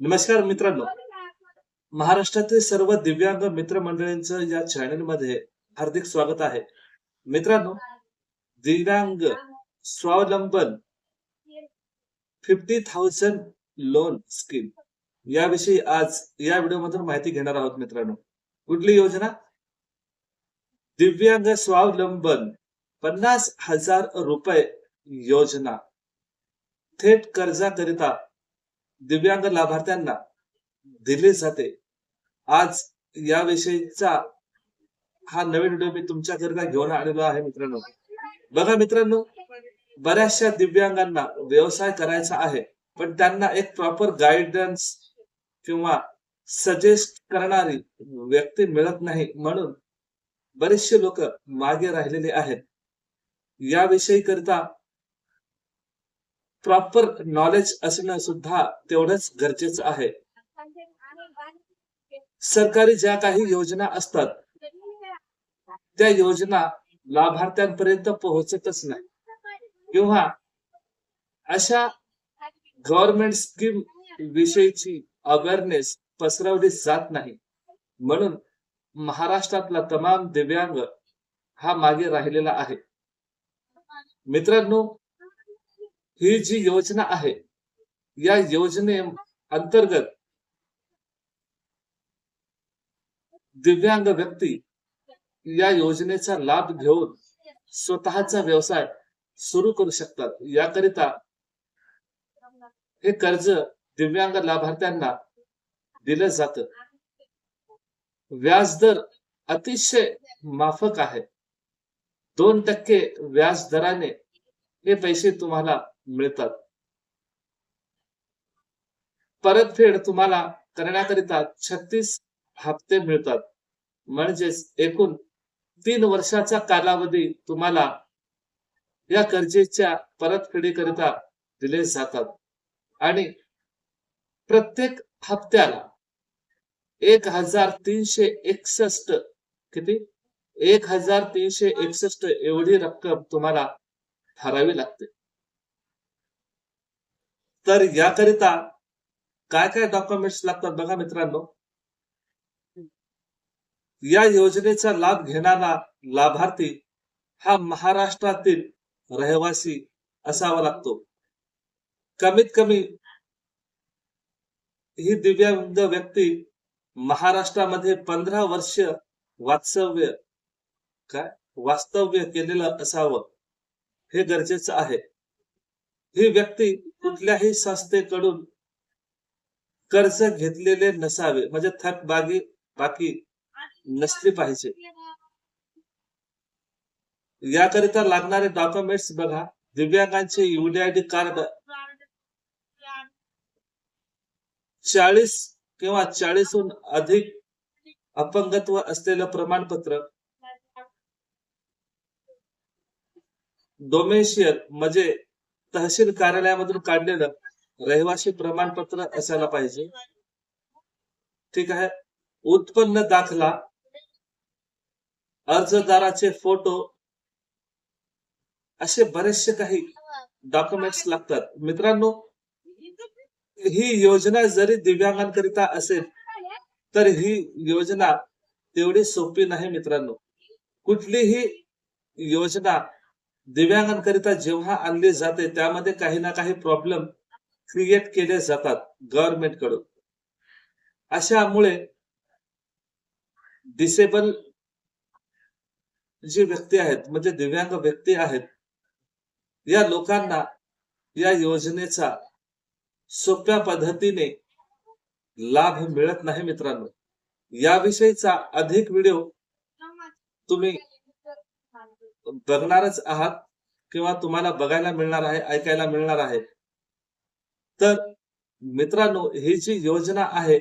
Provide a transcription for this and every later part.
नमस्कार मित्रांनो. महाराष्ट्रातील सर्व दिव्यांग मित्र मंडळींचं या चॅनलमध्ये हार्दिक स्वागत आहे. मित्रांनो दिव्यांग स्वावलंबन फिफ्टी थाउजंड लोन स्कीम याविषयी आज या व्हिडिओ मधून माहिती घेणार आहोत मित्रांनो. कुठली योजना? दिव्यांग स्वावलंबन पन्नास हजार रुपये योजना. थेट कर्जाकरिता दिव्यांग लाभार्थ्यांना दिले जाते. आज याविषयीचा हा नवीन व्हिडिओ मी तुमच्याकरिता घेऊन आलेलो आहे मित्रांनो. बघा मित्रांनो बऱ्याचशा दिव्यांगांना व्यवसाय करायचा आहे पण त्यांना एक प्रॉपर गायडन्स किंवा सजेस्ट करणारी व्यक्ती मिळत नाही म्हणून बरेचसे लोक मागे राहिलेले आहेत. याविषयी करता प्रॉपर नॉलेज असणं सुद्धा तेवढंच गरजेचं आहे. सरकारी ज्या काही योजना असतात त्या योजना लाभार्थ्यांपर्यंत पोहोचतच नाही. किंवा अशा गव्हर्नमेंट स्कीम विषयीची अवेअरनेस पसरवली जात नाही. म्हणून महाराष्ट्रातला तमाम दिव्यांग हा मागे राहिलेला आहे. मित्रांनो ही जी योजना आहे या योजने अंतर्गत दिव्यांग व्यक्ती या योजनेचा लाभ घेऊन स्वतःचा व्यवसाय सुरू करू शकतात. याकरिता हे कर्ज दिव्यांग लाभार्थ्यांना दिलं जात. व्याजदर अतिशय माफक आहे. दोन टक्के व्याज दराने हे पैसे तुम्हाला मिळतात. परतफेड तुम्हाला करण्याकरिता छत्तीस हप्ते मिळतात. म्हणजेच एकूण तीन वर्षाचा कालावधी तुम्हाला या कर्जेच्या परतफेडीकरिता दिले जातात. आणि प्रत्येक हप्त्याला एक हजार तीनशे एकसष्ट किती? एक हजार तीनशे एकसष्ट एवढी रक्कम तुम्हाला ठरावी लागते. तर याकरिता काय काय डॉक्युमेंट्स लागतात बघा मित्रांनो. या योजनेचा लाभ घेणारा लाभार्थी हा महाराष्ट्रातील रहिवासी असावा लागतो. कमीत कमी ही दिव्यांग व्यक्ती महाराष्ट्रामध्ये पंधरा वर्ष वास्तव्य काय? वास्तव्य केलेलं असावं हे गरजेचं आहे. ही व्यक्ती कुठल्याही संस्थेकडून कर्ज घेतलेले नसावे. म्हणजे थकबागी बाकी नसली पाहिजे. याकरिता लागणारे डॉक्युमेंट्स बघा. दिव्यांगांचे युडीआयडी कार्ड चाळीस किंवा चाळीसहून अधिक अपंगत्व असलेलं प्रमाणपत्र. डोमेशियल म्हणजे तहसील कार्यालयामधून काढलेलं रहिवासी प्रमाणपत्र असायला पाहिजे. ठीक आहे? उत्पन्न दाखला अर्जदाराचे फोटो असे बरेचसे काही डॉक्युमेंट्स लागतात. मित्रांनो ही योजना जरी दिव्यांगांकरिता असेल तर ही योजना तेवढी सोपी नाही मित्रांनो. कुठलीही योजना दिव्यांगांकरिता जेव्हा आणली जाते त्यामध्ये काही ना काही प्रॉब्लेम क्रिएट केले जातात गव्हर्नमेंटकडून. अशामुळे डिसेबल जी व्यक्ती आहेत म्हणजे दिव्यांग व्यक्ती आहेत या लोकांना या योजनेचा सोप्या पद्धतीने लाभ मिळत नाही मित्रांनो. याविषयीचा अधिक व्हिडिओ तुम्ही बघणारच आहात किंवा तुम्हाला बघायला मिळणार आहे ऐकायला मिळणार आहे. तर मित्रांनो ही जी योजना आहे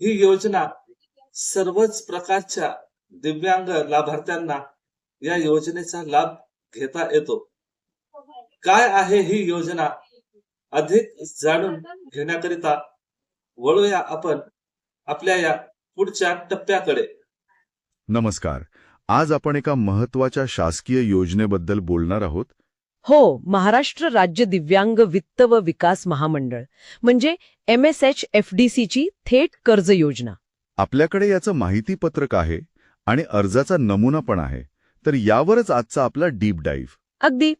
ही योजना सर्वच प्रकारच्या दिव्यांग लाभार्थ्यांना या योजनेचा लाभ घेता येतो. काय आहे ही योजना? अधिक जाणून घेण्याकरिता वळूया आपण आपल्या या पुढच्या टप्प्याकडे. नमस्कार. आज आपण एका महत्त्वाच्या शासकीय योजनेबद्दल बोलणार आहोत. हो महाराष्ट्र राज्य दिव्यांग वित्त व विकास महामंडळ म्हणजे M S H F D सीची थेट कर्ज योजना. आपल्याकडे याचं माहितीपत्रक आहे आणि अर्जाचा नमुना पण आहे. तर यावरच आजचा आपला डीप डाईव्ह. अगदी.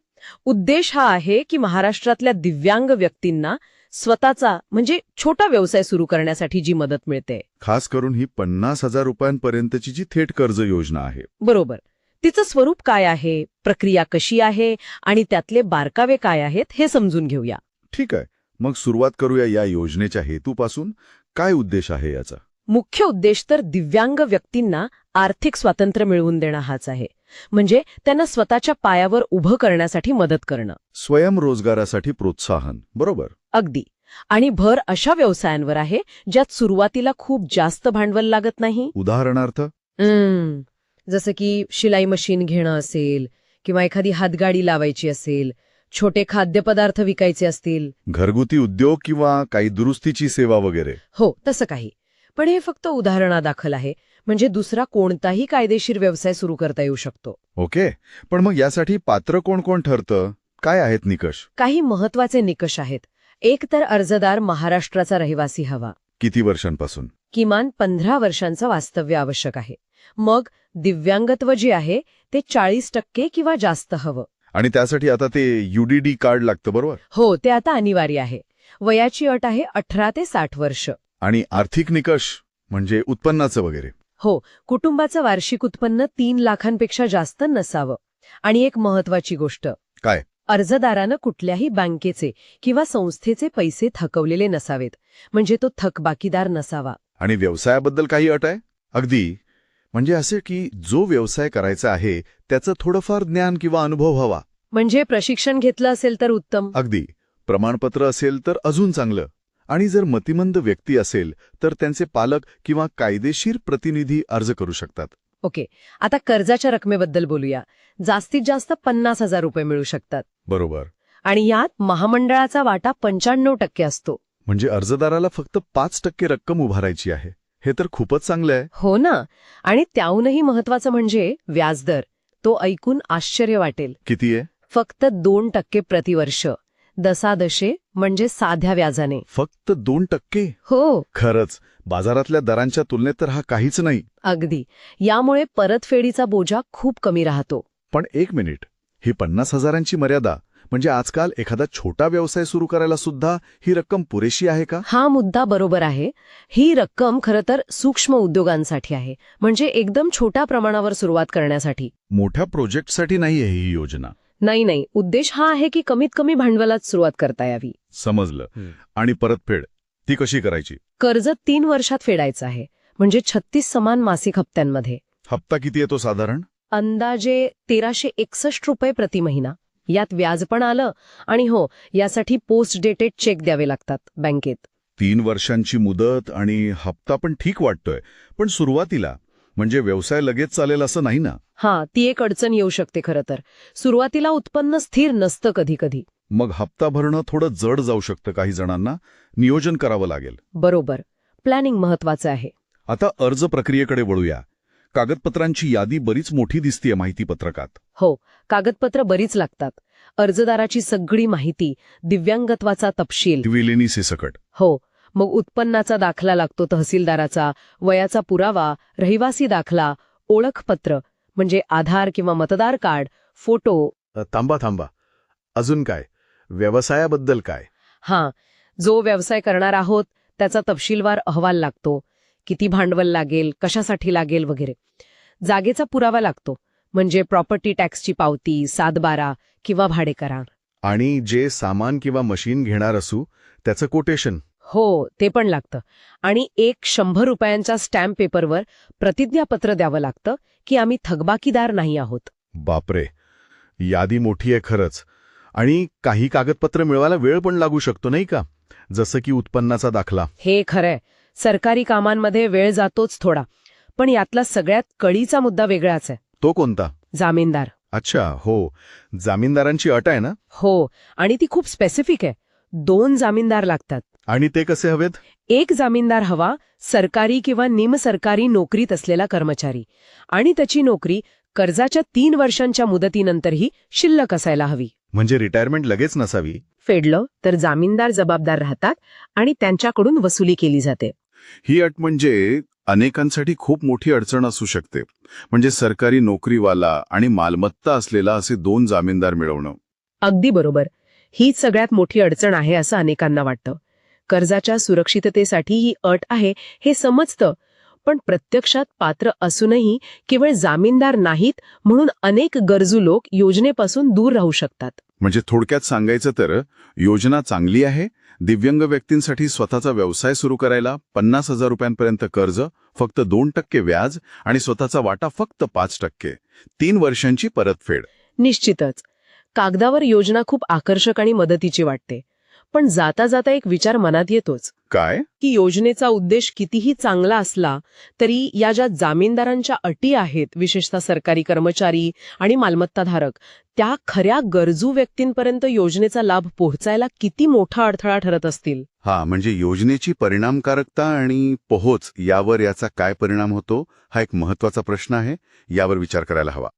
उद्देश हा आहे की महाराष्ट्रातल्या दिव्यांग व्यक्तींना स्वतःचा म्हणजे छोटा व्यवसाय सुरू करण्यासाठी जी मदत मिळते. खास करून ही पन्नास हजार रुपयांपर्यंतची जी थेट कर्ज योजना आहे. बरोबर. तिचं स्वरूप काय आहे? प्रक्रिया कशी आहे? आणि त्यातले बारकावे काय आहेत? हे समजून घेऊया. ठीक आहे. मग सुरुवात करूया या योजनेच्या हेतूपासून. काय उद्देश आहे याचा? मुख्य उद्देश तर दिव्यांग व्यक्तींना आर्थिक स्वातंत्र्य मिळवून देणं हाच आहे. म्हणजे त्यांना स्वतःच्या पायावर उभं करण्यासाठी मदत करणं. स्वयंरोजगारासाठी प्रोत्साहन. बरोबर. अगदी. आणि भर अशा व्यवसायांवर आहे ज्यात सुरुवातीला खूप जास्त भांडवल लागत नाही? उदाहरणार्थ? हम्म, जसं की शिलाई मशीन घेणं असेल किंवा एखादी हातगाडी लावायची असेल छोटे खाद्यपदार्थ विकायचे असतील. घरगुती उद्योग किंवा काही दुरुस्तीची सेवा वगैरे? हो तसं काही. पण हे फक्त उदाहरणादाखल आहे म्हणजे दुसरा कोणताही कायदेशीर व्यवसाय सुरू करता येऊ शकतो. ओके. पण मग यासाठी पात्र कोण कोण ठरतं? काय आहेत निकष? काही महत्त्वाचे निकष आहेत. एक तर अर्जदार महाराष्ट्राचा रहिवासी हवा. किती वर्षांपासून? किमान पंधरा वर्षांचं वास्तव्य आवश्यक आहे. मग दिव्यांगत्व जे आहे ते चाळीस टक्के किंवा जास्त हवं. आणि त्यासाठी आता ते युडीडी कार्ड लागतं बरोबर? हो ते आता अनिवार्य आहे. वयाची अट आहे अठरा ते साठ वर्ष. आणि आर्थिक निकष म्हणजे उत्पन्नाचं वगैरे? हो कुटुंबाचं वार्षिक उत्पन्न तीन लाखांपेक्षा जास्त नसावं. आणि एक महत्वाची गोष्ट. काय? अर्जदारानं कुठल्याही बँकेचे किंवा संस्थेचे पैसे थकवलेले नसावेत. म्हणजे तो थकबाकीदार नसावा. आणि व्यवसायाबद्दल काही अट आहे? अगदी. म्हणजे असे की जो व्यवसाय करायचा आहे त्याचं थोडंफार ज्ञान किंवा अनुभव हवा. म्हणजे प्रशिक्षण घेतलं असेल तर उत्तम. अगदी. प्रमाणपत्र असेल तर अजून चांगलं. आणि जर मतिमंद व्यक्ती असेल तर त्यांचे पालक किंवा कायदेशीर प्रतिनिधी अर्ज करू शकतात. ओके. आता कर्जाच्या रकमेबद्दल बोलूया. जास्तीत जास्त पन्नास हजार रुपये मिळू शकतात. बरोबर. आणि यात महामंडळाचा वाटा पंच्याण्णव टक्के असतो. म्हणजे अर्जदाराला फक्त पाच टक्के रक्कम उभारायची आहे. हे तर खूपच चांगलं आहे. हो ना. आणि त्याहूनही महत्वाचं म्हणजे व्याजदर. तो ऐकून आश्चर्य वाटेल. किती आहे? फक्त दोन टक्के प्रतिवर्ष. दसादशे म्हणजे साध्या व्याजाने. फक्त दोन टक्के? हो. खरंच बाजारातल्या दरांच्या तुलनेत तर हा काहीच नाही. अगदी. यामुळे परतफेडीचा बोजा खूप कमी राहतो. पण एक मिनिट ही पन्नास हजारांची मर्यादा म्हणजे आजकाल एखादा छोटा व्यवसाय सुरू करायला सुद्धा ही रक्कम पुरेशी आहे का? हा मुद्दा बरोबर आहे. ही रक्कम खरं तर सूक्ष्म उद्योगांसाठी आहे म्हणजे एकदम छोट्या प्रमाणावर सुरुवात करण्यासाठी. मोठ्या प्रोजेक्टसाठी नाही आहे ही योजना. नाही नाही. उद्देश हा आहे की कमीत कमी भांडवलात सुरुवात करता यावी. समजलं. आणि परतफेड ती कशी करायची? कर्ज तीन वर्षात फेडायचं आहे. म्हणजे छत्तीस समान मासिक हप्त्यांमध्ये. हप्ता किती येतो साधारण? अंदाजे तेराशे एकसष्ट रुपये प्रति महिना. यात व्याज पण आलं आणि हो यासाठी पोस्ट डेटेड चेक द्यावे लागतात बँकेत. तीन वर्षांची मुदत आणि हप्ता पण ठीक वाटतोय. पण सुरुवातीला म्हणजे व्यवसाय लगेच चालेल असं नाही ना? हा ती एक अडचण येऊ शकते खरं तर. सुरुवातीला उत्पन्न स्थिर नसतं कधी कधी मग हप्ता भरणं थोडं जड जाऊ शकतं काही जणांना. नियोजन करावं लागेल. बरोबर. प्लॅनिंग महत्वाचं आहे. आता अर्ज प्रक्रियेकडे वळूया. कागदपत्रांची यादी बरीच मोठी दिसतीये माहितीपत्रकात हो कागदपत्र बरीच लागतात. अर्जदाराची सगळी माहिती दिव्यांगत्वाचा तपशील. द्विलिनी सकट. हो मग उत्पन्नाचा दाखला लागतो तहसीलदाराचा वयाचा पुरावा रहिवासी दाखला ओळखपत्र म्हणजे आधार किंवा मतदार कार्ड फोटो. थांबा थांबा. अजून काय? व्यवसायाबद्दल काय? हां. जो व्यवसाय करणार आहोत त्याचा तपशीलवार अहवाल लागतो. किती भांडवल लागेल कशासाठी लागेल वगैरे. जागेचा पुरावा लागतो म्हणजे प्रॉपर्टी टॅक्सची पावती सातबारा किंवा भाडेकरार. आणि जे सामान किंवा मशीन घेणार असू त्याचं कोटेशन. हो ते पण लागतं. आणि एक शंभर रुपयांच्या स्टॅम्प पेपरवर प्रतिज्ञापत्र द्यावं लागतं की आम्ही थकबाकीदार नाही आहोत. बापरे! यादी मोठी आहे खरंच. आणि काही कागदपत्र मिळवायला वेळ पण लागू शकतो नाही का? जसं की उत्पन्नाचा दाखला. हे खरंय. सरकारी कामांमध्ये वेळ जातोच थोडा. पण यातला सगळ्यात कळीचा मुद्दा वेगळाच आहे. तो कोणता? जामीनदार. अच्छा हो. जामीनदारांची अट आहे ना? हो आणि ती खूप स्पेसिफिक आहे. दोन जामीनदार लागतात. आणि ते कसे हवेत? एक जामीनदार हवा सरकारी किंवा निमसरकारी नोकरीत असलेला कर्मचारी. आणि त्याची नोकरी कर्जाच्या तीन वर्षांच्या मुदतीनंतरही शिल्लक असायला हवी. म्हणजे रिटायरमेंट लगेच नसावी? फेडलं तर जामीनदार जबाबदार राहतात आणि त्यांच्याकडून वसुली केली जाते. ही अट म्हणजे अनेकांसाठी खूप मोठी अडचण असू शकते. म्हणजे सरकारी नोकरीवाला आणि मालमत्ता असलेला असे दोन जामीनदार मिळवणं. अगदी बरोबर. हीच सगळ्यात मोठी अडचण आहे असं अनेकांना वाटतं. कर्जाच्या सुरक्षिततेसाठी ही अट आहे हे समजतं. पण प्रत्यक्षात पात्र असूनही केवळ जामीनदार नाहीत म्हणून अनेक गरजू लोक योजनेपासून दूर राहू शकतात. म्हणजे थोडक्यात सांगायचं तर योजना चांगली आहे दिव्यांग व्यक्तींसाठी स्वतःचा व्यवसाय सुरू करायला पन्नास हजार रुपयांपर्यंत कर्ज फक्त दोन टक्के व्याज आणि स्वतःचा वाटा फक्त पाच टक्के. तीन वर्षांची परतफेड. निश्चितच. कागदावर योजना खूप आकर्षक आणि मदतीची वाटते. पण जाता जाता एक विचार मनात येतोच. काय? की योजनेचा उद्देश कितीही चांगला असला तरी या ज्या जामीनदारांच्या अटी आहेत विशेषतः सरकारी कर्मचारी आणि मालमत्ताधारक त्या खऱ्या गरजू व्यक्तींपर्यंत योजनेचा लाभ पोहोचायला किती मोठा अडथळा ठरत असतील? हा म्हणजे योजनेची परिणामकारकता आणि पोहोच यावर याचा काय परिणाम होतो? हा एक महत्त्वाचा प्रश्न आहे. यावर विचार करायला हवा.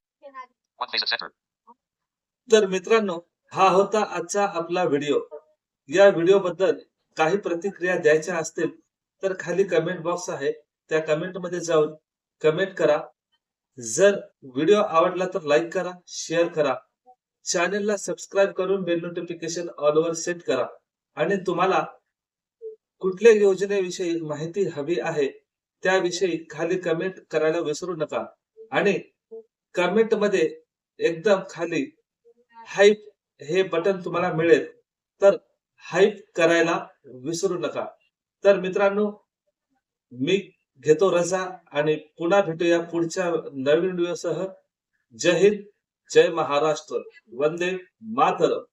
तर मित्रांनो हा होता आजचा आपला व्हिडिओ. या व्हिडिओ बद्दल काही प्रतिक्रिया द्यायच्या असतील तर खाली कमेंट बॉक्स आहे. त्या कमेंटमध्ये जाऊन कमेंट करा. जर व्हिडिओ आवडला तर लाईक करा शेअर करा. चॅनेलला सबस्क्राईब करून बेल नोटिफिकेशन ऑलवर सेट करा. आणि तुम्हाला कुठल्या योजनेविषयी माहिती हवी आहे त्याविषयी खाली कमेंट करायला विसरू नका. आणि कमेंटमध्ये एकदम खाली हाईप हे बटन तुम्हाला मिळेल. तर हाईप करायला विसरू नका. तर मित्रांनो मी घेतो रजा आणि पुन्हा भेटूया पुढच्या नवीन व्हिडिओसह. जय हिंद जय महाराष्ट्र. वंदे मातरम.